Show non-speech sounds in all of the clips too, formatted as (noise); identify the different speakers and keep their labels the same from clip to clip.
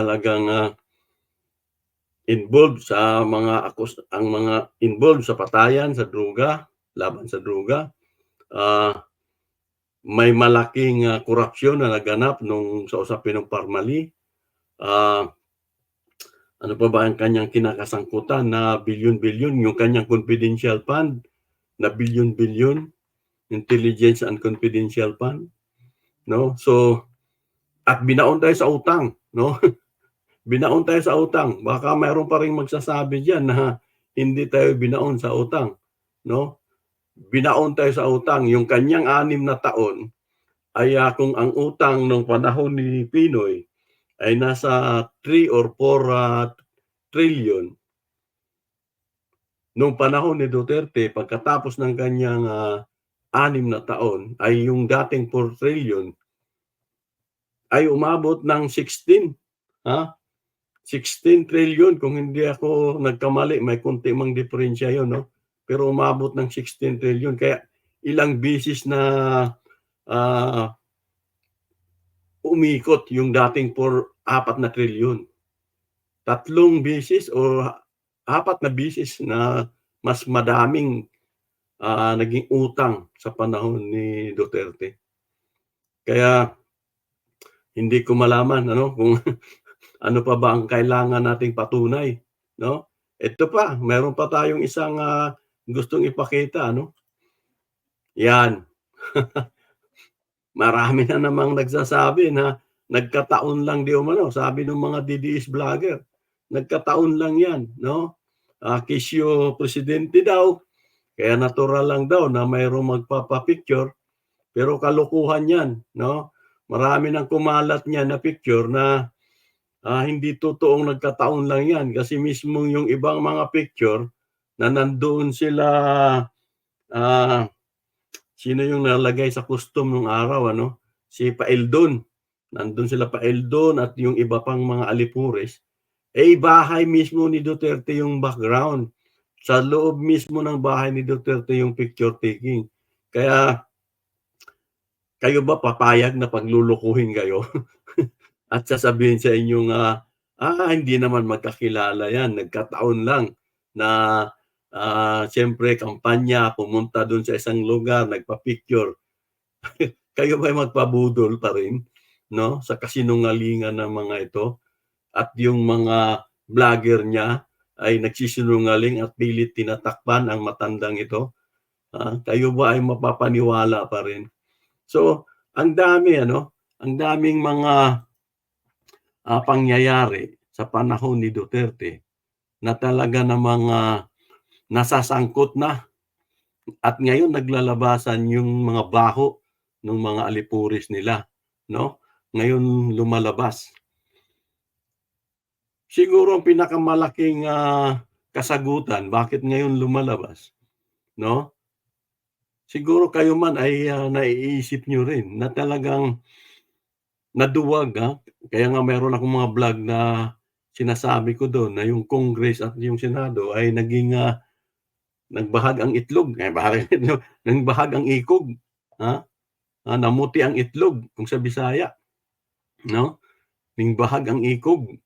Speaker 1: talagang, ah involved sa mga akus ang mga involved sa patayan, sa droga, laban sa droga. Ah, may malaking, ah, korapsyon na naganap nung sa usapin ng Parmali. Ah, ano pa ba ang kanyang kinakasangkutan na bilyon-bilyon, yung kanyang confidential fund na bilyon-bilyon, intelligence and confidential fund, 'no? So, at binaon tayo sa utang, 'no? (laughs) Binaon tayo sa utang. Baka mayroon pa ring magsasabi diyan na hindi tayo binaon sa utang, 'no? Binaon tayo sa utang. Yung kanyang 6 na taon ay, ah, kung ang utang nung panahon ni Pinoy ay nasa 3 or 4, ah, trillion. Nung panahon ni Duterte pagkatapos ng kanyang, ah, 6 na taon ay yung dating 4 trillion ay umabot ng 16, ha? 16 trillion kung hindi ako nagkamali, may konti mang diferensya yun, 'no? Pero umabot ng 16 trillion kaya ilang beses na, ah umikot yung dating for 4 na trilyon. Tatlong beses o 4 na beses na mas madaming, ah, naging utang sa panahon ni Duterte. Kaya hindi ko malaman ano kung (laughs) ano pa ba ang kailangan nating patunay, 'no? Ito pa, meron pa tayong isang, ah, gustong ipakita ano. Yan. (laughs) Marami na namang nagsasabi na nagkataon lang di umano, sabi ng mga DDS vlogger, nagkataon lang 'yan, 'no? Ah, kisyo presidente daw, kaya natural lang daw na mayroong magpapa-picture, pero kalokohan 'yan, 'no? Marami ng kumalat niyan na picture na, ah, hindi totoong nagkataon lang 'yan kasi mismo yung ibang mga picture na nandoon sila, ah, sino yung nalagay sa kustom nung araw ano, si Paeldon. Nandun sila Paeldon at yung iba pang mga alipures, eh, bahay mismo ni Duterte yung background. Sa loob mismo ng bahay ni Duterte yung picture taking. Kaya kayo ba papayag na paglulukuhin kayo (laughs) at sasabihin sa inyong, ah, "Ah, hindi naman magkakilala 'yan, nagkataon lang na, ah, siyempre kampanya, pumunta dun sa isang lugar, nagpa-picture." (laughs) Kayo ba'y magpabudol pa rin, 'no, sa kasinungalingan ng mga ito at yung mga vlogger niya ay nagsisinungaling at pilit tinatakpan ang matandang ito? Ah, kayo ba ay mapapaniwala pa rin? So, ang dami ano, ang daming mga, ah, pangyayari sa panahon ni Duterte na talaga namang, ah, nasasangkot na at ngayon naglalabasan yung mga baho nung mga alipures nila, 'no? Ngayon lumalabas. Siguro ang pinakamalaking, ah, kasagutan bakit ngayon lumalabas, 'no? Siguro kayo man ay, ah, naiisip niyo rin na talagang naduwag, ah, kaya nga meron akong mga vlog na sinasabi ko dun na yung Congress at yung Senado ay naging, ah, nagbahag ang itlog, eh, bahag (laughs) nagbahag ang ikog, ha? Ah, namuti ang itlog kung sa Bisaya, 'no? Ningbahag ang ikog,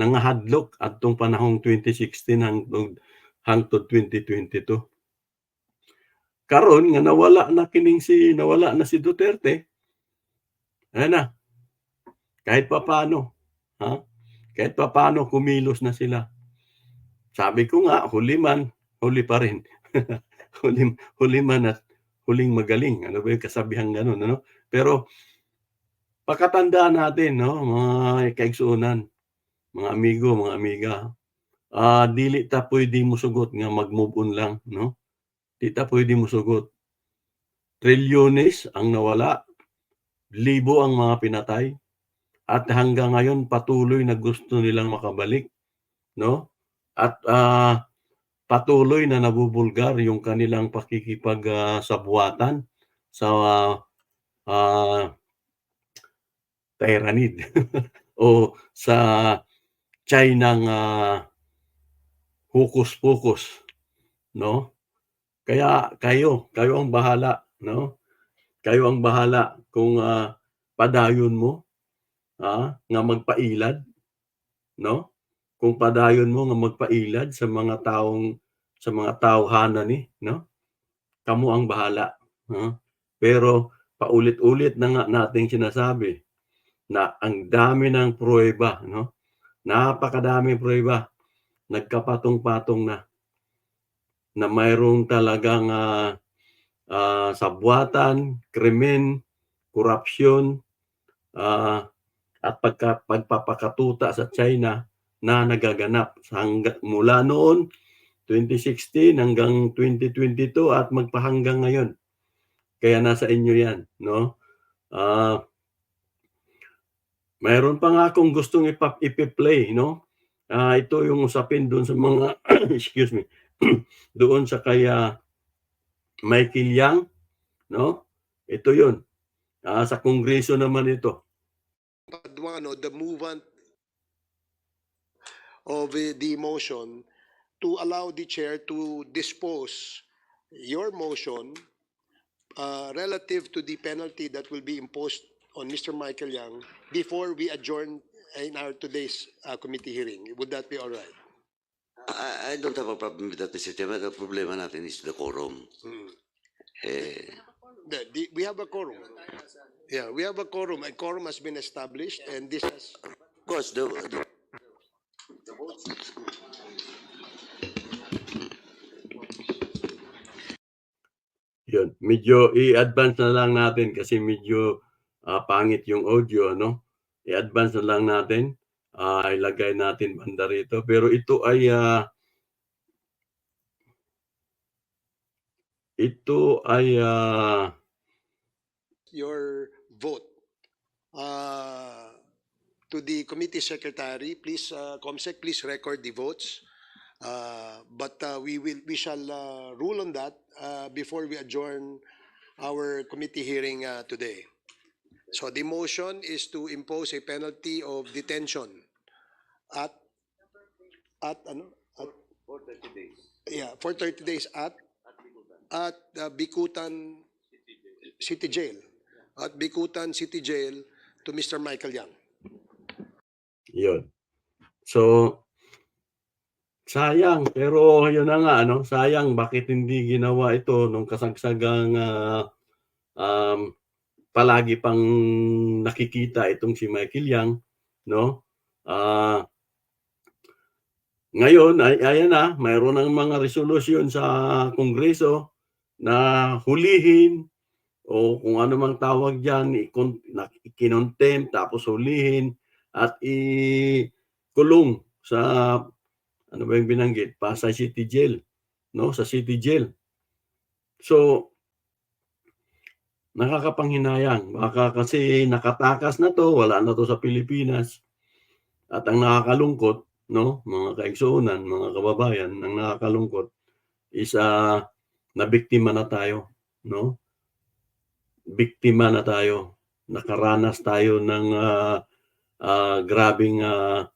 Speaker 1: nangahadlok adtong panahong 2016 hangtod hangtod 2022. Karon nga nawala na kining si nawala na si Duterte, ayan na. Kahit papaano, ha? Kahit papaano kumilos na sila. Sabi ko nga, huli man, huli pa rin. (laughs) Huli huli man at huling magaling. Ano ba yung kasabihang gano'n, ano? Pero pakatandaan natin 'no, mga kaigsuonan, mga amigo, mga amiga, ah, dili ta puwede mosugot nga mag-move on lang, 'no? Di ta puwede mosugot. Trilyones ang nawala, libo ang mga pinatay, at hanggang ngayon patuloy na gusto nilang makabalik, 'no? At, ah, patuloy na nabubulgar yung kanilang pakikipag, ah, sa, ah, tyranid (laughs) o sa Chinang, ah, hokus-pokus, 'no? Kaya kayo, kayo ang bahala, 'no? Kayo ang bahala kung, ah, padayon mo, ah, nga magpailad no? Kung padayon mo nga magpailad sa mga taong sa mga tawhana ni, no? Kamo ang bahala, no? Pero paulit-ulit na nga nating sinasabi na ang dami ng pruweba, no? Napakadaming pruweba. Nagkapatong-patong na na mayroong talagang ah, ah, sabwatan, krimen, korupsyon, ah, at pagka, pagpapakatuta sa China na nagaganap hangga, mula noon 2016 hanggang 2022 at magpahanggang ngayon. Kaya nasa inyo 'yan, no? Ah mayroon pa nga akong gustong ipa, ipi-play, no? Ah, ito yung usapin doon sa mga (clears throat) excuse me. (clears throat) doon sa kaya Michael Yang, no? Ito 'yun. Ah, sa kongreso naman ito.
Speaker 2: Paduano, the movement of uh, the motion to allow the chair to dispose your motion uh, relative to the penalty that will be imposed on Mr. Michael Young before we adjourn in our today's uh, committee hearing. Would that be all right?
Speaker 3: I, I don't have a problem with that, Mr. Chairman. The problema natin is the quorum.
Speaker 2: Hmm.
Speaker 3: Eh,
Speaker 2: The- the- we have a quorum. Yeah, we have a quorum. A quorum has been established and this has,
Speaker 3: of course, the, the,
Speaker 1: Yun, medyo i-advance na lang natin kasi medyo ah, pangit yung audio, no? I-advance na lang natin. Ah, ilagay natin banda rito. Pero ito ay ah, ito ay ah,
Speaker 2: your vote. Uh, to the committee secretary, please, uh, Comsec, please record the votes. Uh, but uh, we will, we shall uh, rule on that uh, before we adjourn our committee hearing uh, today. So the motion is to impose a penalty of detention at, at, ano? At,
Speaker 3: for 30 days.
Speaker 2: yeah, for 30 days at, at uh, Bikutan City Jail. At Bikutan City Jail to Mr. Michael Yang.
Speaker 1: yun. So, sayang. Pero yun na nga, ano? Sayang, bakit hindi ginawa ito nung kasagsagang ah, um, palagi pang nakikita itong si Michael Yang, no? Ah, ngayon, ay, ayan na, mayroon ng mga resolusyon sa Kongreso na hulihin o kung ano mang tawag dyan, ikinomtempt, tapos hulihin at ikulong sa ano ba yung binanggit? Pasay City Jail, no? Sa City Jail. So, nakakapanghinayang. Baka kasi nakatakas na to, wala na to sa Pilipinas. At ang nakakalungkot, no, mga kaigsuunan, mga kababayan, ang nakakalungkot is uh, nabiktima na tayo, no? Biktima na tayo. Nakaranas tayo ng ah, ah, grabing ah,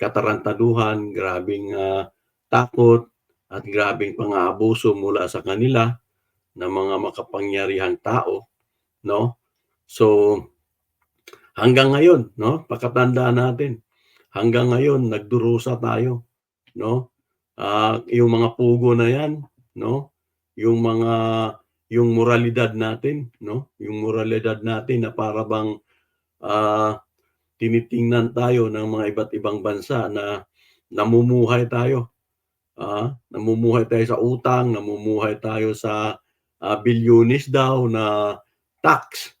Speaker 1: katarantaduhan, grabing ah, takot, at grabing pang-aabuso mula sa kanila ng mga makapangyarihang tao, no? So hanggang ngayon, no, pakatandaan natin. Hanggang ngayon nagdurusa tayo, no? Ah, yung mga pugo na 'yan, no? Yung mga yung moralidad natin, no? Yung moralidad natin na para bang ah, tinitingnan tayo ng mga iba't ibang bansa na namumuhay tayo. Ah, namumuhay tayo sa utang, namumuhay tayo sa ah, bilyonis daw na tax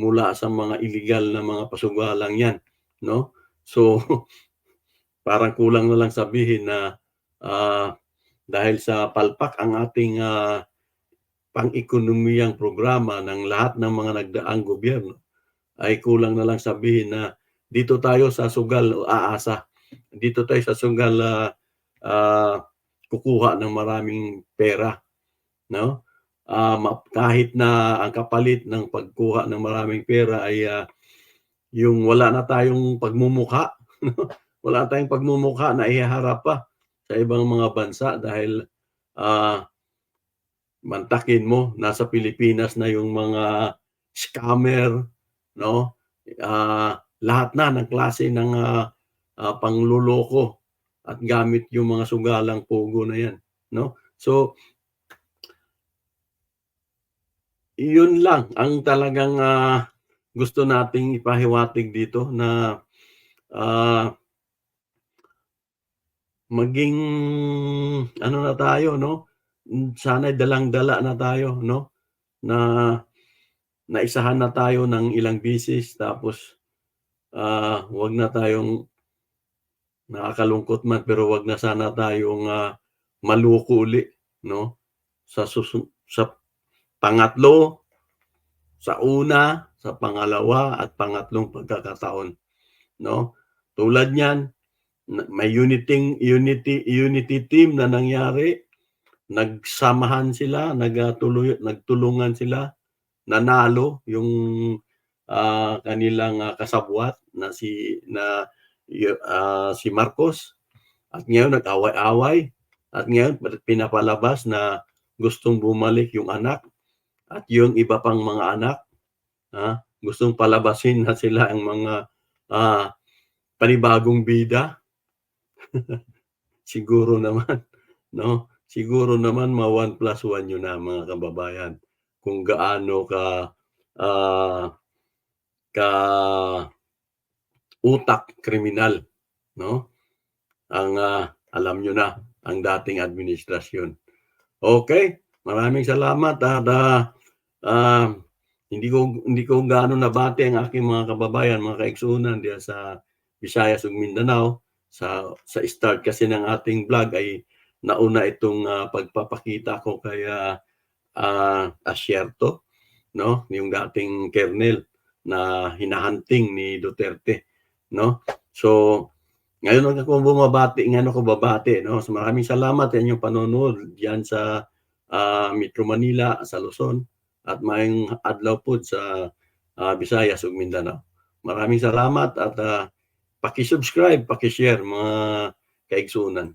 Speaker 1: mula sa mga illegal na mga pasugalang 'yan, no? So (laughs) parang kulang na lang sabihin na ah, dahil sa palpak ang ating ah, pang-ekonomiyang programa ng lahat ng mga nagdaang gobyerno ay kulang na lang sabihin na dito tayo sa sugal aasa. Dito tayo sa sugal ah, ah, kukuha ng maraming pera, no? Ma- kahit na ang kapalit ng pagkuha ng maraming pera ay ah, yung wala na tayong pagmumukha, (laughs) wala tayong pagmumukha na iharap pa sa ibang mga bansa dahil ah, mantakin mo nasa Pilipinas na yung mga scammer, no? Ah, lahat na ng klase ng ah, ah, pangluloko at gamit yung mga sugalang pogo na yan, no? So yun lang ang talagang ah, gusto nating ipahiwatig dito na ah, maging ano na tayo no sana dalang-dala na tayo no? Na naisahan na tayo ng ilang bisis tapos ah wag na tayong nakakalungkot man pero wag na sana tayong ah, maluko uli no? Sa susun- sa pangatlo sa una sa pangalawa at pangatlong pagkakataon no? Tulad niyan may unity unity unity team na nangyari nagsamahan sila nagtuloy nagtulungan sila nanalo yung ah, kanilang ah, kasabwat na si na ah, si Marcos. At ngayon nag-away-away. At ngayon pinapalabas na gustong bumalik yung anak at yung iba pang mga anak ah, gustong palabasin na sila ang mga ah, panibagong bida. (laughs) Siguro naman no siguro naman ma 1 plus 1 yun na mga kababayan. Kung gaano ka ah, ka utak kriminal no? Ang ah, alam nyo na ang dating administrasyon. Okay maraming salamat at ah, hindi ko hindi ko gaano nabati ang aking mga kababayan mga kaigsunan diyan sa Visayas ug Mindanao. Sa sa start kasi ng ating vlog ay nauna itong ah, pagpapakita ko kay ah, Asierto no? Yung dating kernel na hinahunting ni Duterte no? So ngayon ako bumabati ngano ko babati no? So maraming salamat sa inyong panonood diyan sa ah, Metro Manila sa Luzon at maayong adlaw po sa ah, Visayas ug Mindanao. Maraming salamat at ah, paki-subscribe paki-share mga kaigsunan